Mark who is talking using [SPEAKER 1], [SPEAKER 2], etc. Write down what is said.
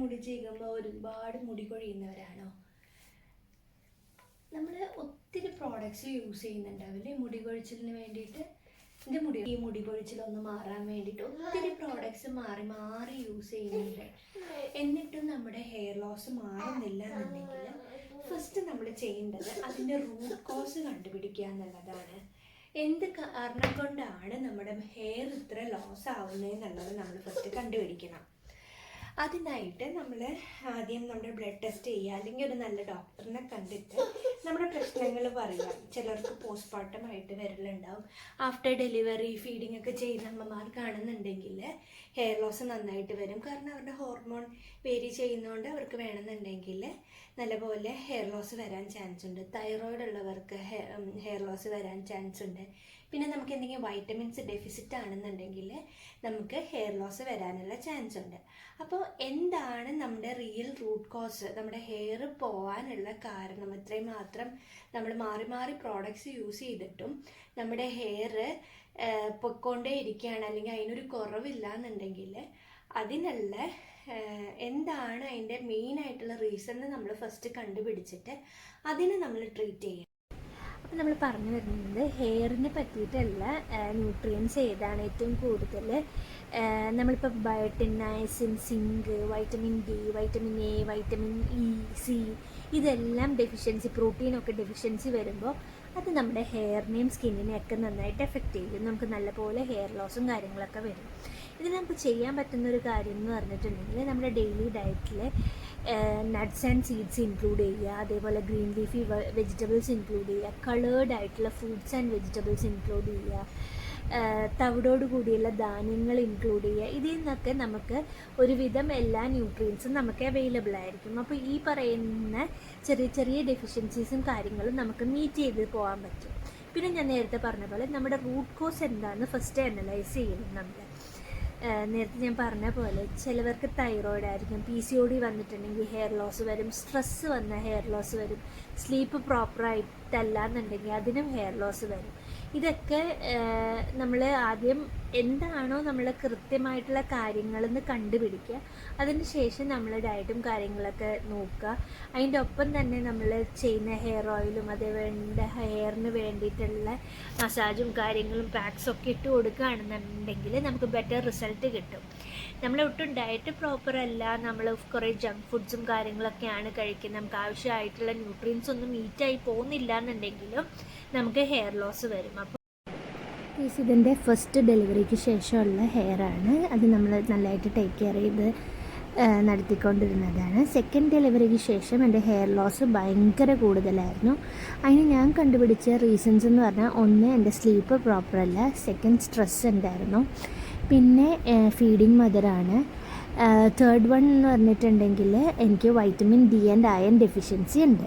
[SPEAKER 1] മുടി ചെയ്യുമ്പോൾ ഒരുപാട് മുടി കൊഴിയുന്നവരാണോ? നമ്മൾ ഒത്തിരി പ്രോഡക്റ്റ്സ് യൂസ് ചെയ്യുന്നുണ്ടാവില്ലേ മുടി കൊഴിച്ചിലിന് വേണ്ടിയിട്ട് എന്റെ മുടി ഈ മുടി കൊഴിച്ചിലൊന്ന് മാറാൻ വേണ്ടിയിട്ട് ഒത്തിരി പ്രോഡക്റ്റ്സ് മാറി മാറി യൂസ് ചെയ്യുന്നുണ്ട്. എന്നിട്ടും നമ്മുടെ ഹെയർ ലോസ് മാറുന്നില്ല എന്നുണ്ടെങ്കിൽ ഫസ്റ്റ് നമ്മൾ ചെയ്യേണ്ടത് അതിന്റെ റൂട്ട് കോസ് കണ്ടുപിടിക്കുക എന്നുള്ളതാണ്. എന്ത് കാരണം കൊണ്ടാണ് നമ്മുടെ ഹെയർ ഇത്ര ലോസ് ആവുന്നത് എന്നുള്ളത് നമ്മൾ ഫസ്റ്റ് കണ്ടുപിടിക്കണം. അതിനായിട്ട് നമ്മൾ ആദ്യം നമ്മുടെ ബ്ലഡ് ടെസ്റ്റ് ചെയ്യുക. അല്ലെങ്കിൽ ഒരു നല്ല ഡോക്ടറിനെ കണ്ടിട്ട് നമ്മുടെ പ്രശ്നങ്ങൾ പറയാം ചിലർക്ക് പോസ്റ്റ്മോർട്ടമായിട്ട് വരലുണ്ടാവും. ആഫ്റ്റർ ഡെലിവറി ഫീഡിംഗ് ഒക്കെ ചെയ്യുന്ന അമ്മമാർ കാണുന്നുണ്ടെങ്കിൽ ഹെയർ ലോസ് നന്നായിട്ട് വരും. കാരണം അവരുടെ ഹോർമോൺ വേരി ചെയ്യുന്നതുകൊണ്ട് അവർക്ക് വേണമെന്നുണ്ടെങ്കിൽ നല്ലപോലെ ഹെയർ ലോസ് വരാൻ ചാൻസ് ഉണ്ട്. തൈറോയിഡ് ഉള്ളവർക്ക് ഹെയർ ലോസ് വരാൻ ചാൻസ് ഉണ്ട്. പിന്നെ നമുക്ക് എന്തെങ്കിലും വൈറ്റമിൻസ് ഡെഫിസിറ്റ് ആണെന്നുണ്ടെങ്കിൽ നമുക്ക് ഹെയർ ലോസ് വരാനുള്ള ചാൻസ് ഉണ്ട്. അപ്പോൾ എന്താണ് നമ്മുടെ റിയൽ റൂട്ട് കോസ് നമ്മുടെ ഹെയർ പോകാനുള്ള കാരണം അത്രയും മാത്രം നമ്മൾ മാറി മാറി പ്രോഡക്റ്റ്സ് യൂസ് ചെയ്തിട്ടും നമ്മുടെ ഹെയർ പൊയ്ക്കൊണ്ടേ ഇരിക്കുകയാണ്. അല്ലെങ്കിൽ അതിനൊരു കുറവില്ല എന്നുണ്ടെങ്കിൽ അതിനുള്ള എന്താണ് അതിന്റെ മെയിൻ ആയിട്ടുള്ള റീസൺ നമ്മൾ ഫസ്റ്റ് കണ്ടുപിടിച്ചിട്ട് അതിനെ നമ്മൾ ട്രീറ്റ് ചെയ്യും അപ്പോൾ നമ്മൾ പറഞ്ഞു വരുന്നത് ഹെയറിനെ പറ്റിയിട്ടുള്ള ന്യൂട്രിയൻസ് ഏതാണ് ഏറ്റവും കൂടുതൽ. നമ്മളിപ്പോൾ biotin niacin zinc vitamin D vitamin A vitamin E C ഇതെല്ലാം ഡെഫിഷ്യൻസി പ്രോട്ടീനൊക്കെ ഡെഫിഷ്യൻസി വരുമ്പോൾ അത് നമ്മുടെ ഹെയറിനെയും സ്കിന്നിനെയും ഒക്കെ നന്നായിട്ട് എഫക്റ്റ് ചെയ്യും. നമുക്ക് നല്ലപോലെ ഹെയർ ലോസും കാര്യങ്ങളൊക്കെ വരും. ഇതിൽ നമുക്ക് ചെയ്യാൻ പറ്റുന്ന ഒരു കാര്യം എന്ന് പറഞ്ഞിട്ടുണ്ടെങ്കിൽ നമ്മുടെ ഡെയിലി ഡയറ്റിൽ നട്ട്സ് ആൻഡ് സീഡ്സ് ഇൻക്ലൂഡ് ചെയ്യുക. അതേപോലെ ഗ്രീൻ ലീഫി വെജിറ്റബിൾസ് ഇൻക്ലൂഡ് ചെയ്യുക. കളേർഡ് ആയിട്ടുള്ള ഫ്രൂട്ട്സ് ആൻഡ് വെജിറ്റബിൾസ് ഇൻക്ലൂഡ് ചെയ്യുക. തവിടോട് കൂടിയുള്ള ധാന്യങ്ങൾ ഇൻക്ലൂഡ് ചെയ്യുക. ഇതിൽ നിന്നൊക്കെ നമുക്ക് ഒരുവിധം എല്ലാ ന്യൂട്രിയൻസും നമുക്ക് അവൈലബിൾ ആയിരിക്കും. അപ്പോൾ ഈ പറയുന്ന ചെറിയ ചെറിയ ഡെഫിഷ്യൻസീസും കാര്യങ്ങളും നമുക്ക് മീറ്റ് ചെയ്ത് പോകാൻ പറ്റും. പിന്നെ ഞാൻ നേരത്തെ പറഞ്ഞ പോലെ നമ്മുടെ റൂട്ട് കോസ് എന്താണെന്ന് ഫസ്റ്റ് അനലൈസ് ചെയ്യണം നമ്മൾ നേരത്തെ ഞാൻ പറഞ്ഞ പോലെ ചിലവർക്ക് തൈറോയിഡ് ആയിരിക്കും പി സി ഒ ഡി വന്നിട്ടുണ്ടെങ്കിൽ ഹെയർ ലോസ് വരും സ്ട്രെസ്സ് വന്ന ഹെയർ ലോസ് വരും സ്ലീപ്പ് പ്രോപ്പറായിട്ടല്ല എന്നുണ്ടെങ്കിൽ അതിനും ഹെയർ ലോസ് വരും. ഇതൊക്കെ നമ്മൾ ആദ്യം എന്താണോ നമ്മൾ കൃത്യമായിട്ടുള്ള കാര്യങ്ങളെന്ന് കണ്ടുപിടിക്കുക. അതിന് ശേഷം നമ്മൾ ഡയറ്റും കാര്യങ്ങളൊക്കെ നോക്കുക. അതിന്റെ ഒപ്പം തന്നെ നമ്മൾ ചെയ്യുന്ന ഹെയർ ഓയിലും അതേ വേണ്ട ഹെയറിന് വേണ്ടിയിട്ടുള്ള മസാജും കാര്യങ്ങളും പാക്സൊക്കെ ഇട്ട് കൊടുക്കുകയാണെന്നുണ്ടെങ്കിൽ നമുക്ക് ബെറ്റർ റിസൾട്ട് കിട്ടും. നമ്മൾ ഒട്ടും ഡയറ്റ് പ്രോപ്പർ അല്ല. നമ്മൾ കുറേ ജങ്ക് ഫുഡ്സും കാര്യങ്ങളൊക്കെയാണ് കഴിക്കുന്നത്. നമുക്ക് ആവശ്യമായിട്ടുള്ള ന്യൂട്രിയൻസ് ഒന്നും മീറ്റായി പോകുന്നില്ല എന്നുണ്ടെങ്കിലും നമുക്ക് ഹെയർ ലോസ് വരും. അപ്പോൾ
[SPEAKER 2] മീൻസ് ഇതിന്റെ ഫസ്റ്റ് ഡെലിവറിക്ക് ശേഷമുള്ള ഹെയർ ആണ്. അത് നമ്മൾ നല്ലതായിട്ട് ടേക്ക് കെയർ ചെയ്ത് നടത്തിക്കൊണ്ടിരുന്നതാണ്. സെക്കൻഡ് ഡെലിവറിക്ക് ശേഷം എന്റെ ഹെയർ ലോസ് ഭയങ്കര കൂടുതലായിരുന്നു. അതിന് ഞാൻ കണ്ടുപിടിച്ച റീസൺസ് എന്ന് പറഞ്ഞാൽ ഒന്ന് എന്റെ സ്ലീപ്പ് പ്രോപ്പറല്ല സെക്കൻഡ് സ്ട്രെസ് ഉണ്ടായിരുന്നു. പിന്നെ ഫീഡിങ് മദറാണ് തേർഡ് വൺ എന്ന് പറഞ്ഞിട്ടുണ്ടെങ്കിൽ എനിക്ക് vitamin D and iron deficiency ഉണ്ട്.